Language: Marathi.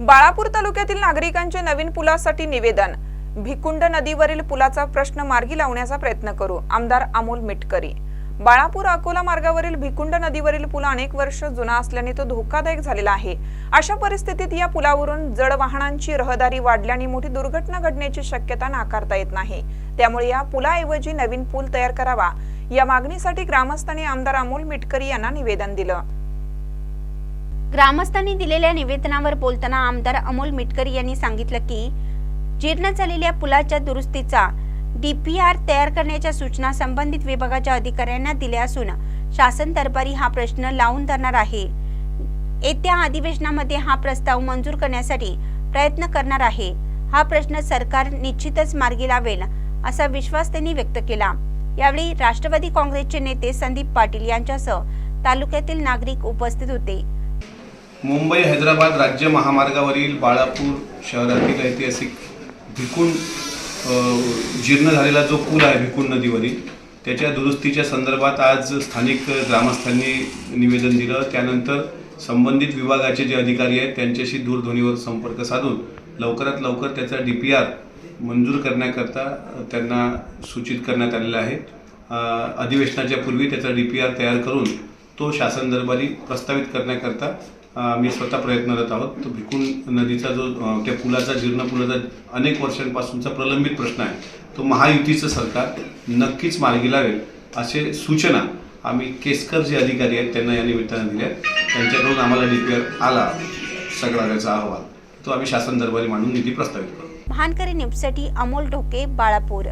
बाळापूर तालुक्यातील नागरिकांचे नवीन पुलासाठी निवेदन. भिकुंड नदीवरील पुलाचा प्रश्न मार्गी लावण्याचा प्रयत्न करू आमदार अमोल मिटकरी. बाळापूर अकोला मार्गावरील भिकुंड नदीवरील पूल अनेक वर्ष जुना असल्याने तो धोकादायक झालेला आहे. अशा परिस्थितीत या पुलावरून जड वाहनांची रहदारी वाढल्याने मोठी दुर्घटना घडण्याची शक्यता नाकारता येत नाही. त्यामुळे या पुलाऐवजी नवीन पूल तयार करावा. या मागणीसाठी ग्रामस्थांनी आमदार अमोल मिटकरी यांना निवेदन दिलं. ग्रामस्थांनी दिलेल्या निवेदनावर बोलताना आमदार अमोल मिटकरी यांनी सांगितलं की जीर्ण झालेल्या पुलाच्या दुरुस्तीचा डीपीआर तयार करण्याच्या सूचना संबंधित विभागाच्या अधिकाऱ्यांना दिल्या असून शासन दरबारी हा प्रश्न लावून धरणार आहे. येत्या अधिवेशनामध्ये हा प्रस्ताव मंजूर करण्यासाठी प्रयत्न करणार आहे. हा प्रश्न सरकार निश्चितच मार्गी लावेल असा विश्वास त्यांनी व्यक्त केला. यावेळी राष्ट्रवादी काँग्रेसचे नेते संदीप पाटील यांच्यासह तालुक्यातील नागरिक उपस्थित होते. मुंबई हैदराबाद राज्य महामार्गावरील बाळापूर शहरातील ऐतिहासिक भिकून जीर्ण झालेला जो पूल आहे भिकून नदीवरील त्याच्या दुरुस्तीच्या संदर्भात आज स्थानिक ग्रामस्थांनी निवेदन दिलं. त्यानंतर संबंधित विभागाचे जे अधिकारी आहेत त्यांच्याशी दूरध्वनीवर संपर्क साधून लवकरात लवकर त्याचा डी पी आर मंजूर करण्याकरता त्यांना सूचित करण्यात आलेलं आहे. अधिवेशनाच्या पूर्वी त्याचा डी पी आर तयार करून तो शासन दरबारी प्रस्तावित करण्याकरता मी आम्ही स्वतः प्रयत्नरत आहोत. तो भिकून नदीचा जो त्या पुलाचा जीर्ण पुलाचा अनेक वर्षांपासूनचा प्रलंबित प्रश्न आहे. तो महायुतीचं सरकार नक्कीच मार्गी लावेल असे सूचना आम्ही केसकर जे अधिकारी आहेत त्यांना या निमित्तानं दिल्या त्यांच्याकडून आम्हाला डी आला सगळा त्याचा अहवाल. तो आम्ही शासन दरबारी मांडून निधी प्रस्तावित करू. भानकरी न्यूजसाठी अमोल ढोके बाळापूर.